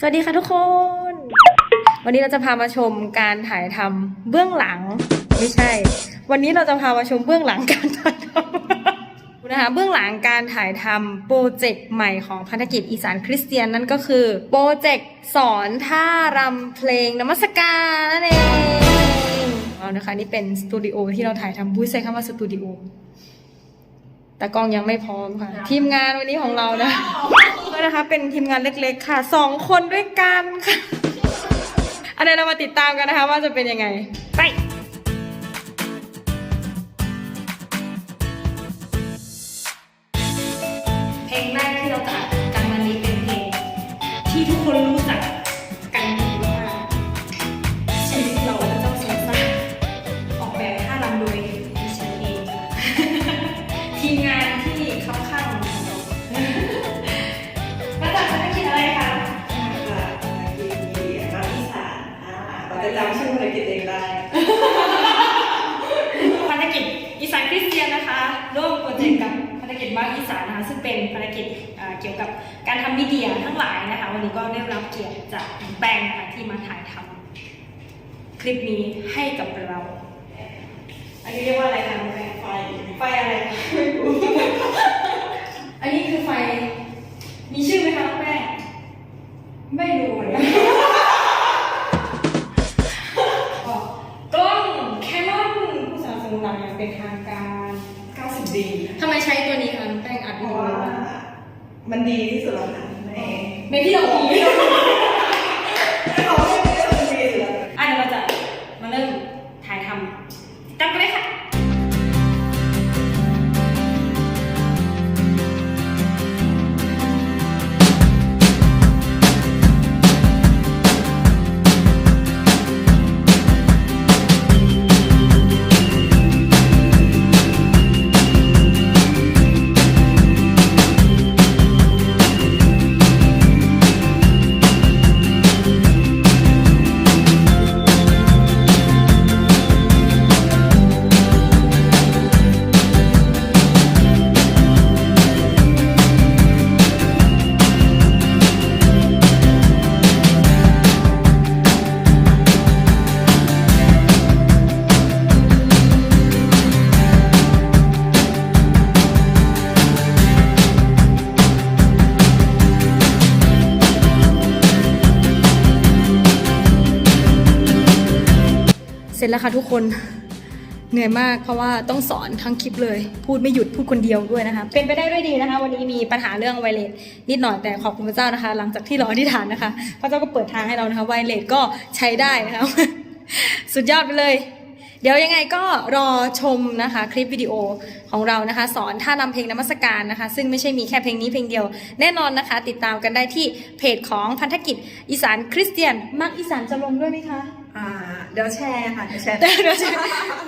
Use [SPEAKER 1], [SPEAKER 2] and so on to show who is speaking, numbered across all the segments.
[SPEAKER 1] สวัสดีค่ะทุกคน วันนี้เราจะพามาชมการถ่ายทำเบื้องหลัง ไม่ใช่ วันนี้เราจะพามาชมเบื้องหลังการถ่ายทำนะคะเบื้องหลังการถ่ายทำโปรเจกต์ใหม่ของพันธกิจอีสานคริสเตียนนั่นก็คือ โปรเจกต์สอนท่ารำเพลงนมัสการนั่นเองเอานะคะนี่เป็นสตูดิโอที่เราถ่ายทำบุ้ยใช้คำว่าสตูดิโอ แต่กล้องยังไม่พร้อมค่ะ ทีมงานวันนี้ของเรานะก็นะคะ เป็นทีมงานเล็กๆค่ะสองคนด้วยกันค่ะอันนี้เรามาติดตามกันนะคะ ว่าจะเป็นยังไง ไป เป็นภารกิจอ่า
[SPEAKER 2] เกี่
[SPEAKER 1] ยวกับการทำมีเดียทั้งหลายนะคะ วันนี้ก็ได้รับเกียรติจากน้องแป้งนะคะที่มาถ่ายทำคลิปนี้ให้กับเรา อันนี้เรียกว่าอะไรคะน้องแป้ง
[SPEAKER 2] ไฟ
[SPEAKER 1] ไฟอะไรคะอันนี้คือไฟ มีชื่อไหมคะน้องแป้ง
[SPEAKER 2] ไม่รู้เหมือนกัน
[SPEAKER 1] กล้องแคนอนผู้สนับสนุนหลักอย่างเป็นทางการ
[SPEAKER 2] 90 ดี
[SPEAKER 1] ทำไมใช้ตัวนี้คะน้องแป้งอัด
[SPEAKER 2] เพ
[SPEAKER 1] วิ
[SPEAKER 2] ราะ
[SPEAKER 1] ดีโอ
[SPEAKER 2] ว่า มันดีที่สุดแล้วค่ะใน
[SPEAKER 1] ในที่เรามี เสร็จแล้วค่ะทุกคนเหนื่อยมากเพราะว่าต้องสอนทั้งคลิปเลย พูดไม่หยุดพูดคนเดียวด้วยนะคะ เป็นไปได้ด้วยดีนะคะ วันนี้มีปัญหาเรื่องไวเลสนิดหน่อยแต่ขอบคุณพระเจ้านะคะ หลังจากที่เราอธิษฐานนะคะ พระเจ้าก็เปิดทางให้เรานะคะไวเลสก็ใช้ได้นะคะ สุดยอดไปเลย เดี๋ยวยังไงก็รอชมนะคะคลิปวิดีโอของเรานะคะ สอนท่านำเพลงนมัสการนะคะ ซึ่งไม่ใช่มีแค่เพลงนี้เพลงเดียว แน่นอนนะคะ ติดตามกันได้ที่เพจของพันธกิจอีสานคริสเตียนมักอีสานจะลงด้วยไหมคะ
[SPEAKER 2] อ่าเดี๋ยวแชร์ค่ะเดี๋ยวแชร์
[SPEAKER 1] เดี๋ยวจะ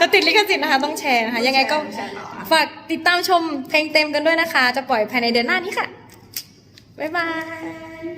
[SPEAKER 1] จะติดลิขสิทธิ์นะคะต้องแชร์นะคะยังไงก็
[SPEAKER 2] แชร์ต่อค่ะ
[SPEAKER 1] ฝากติดตามชมเพลงเต็มกันด้วยนะคะ จะปล่อยภายในเดือนหน้านี้ค่ะบ๊ายบาย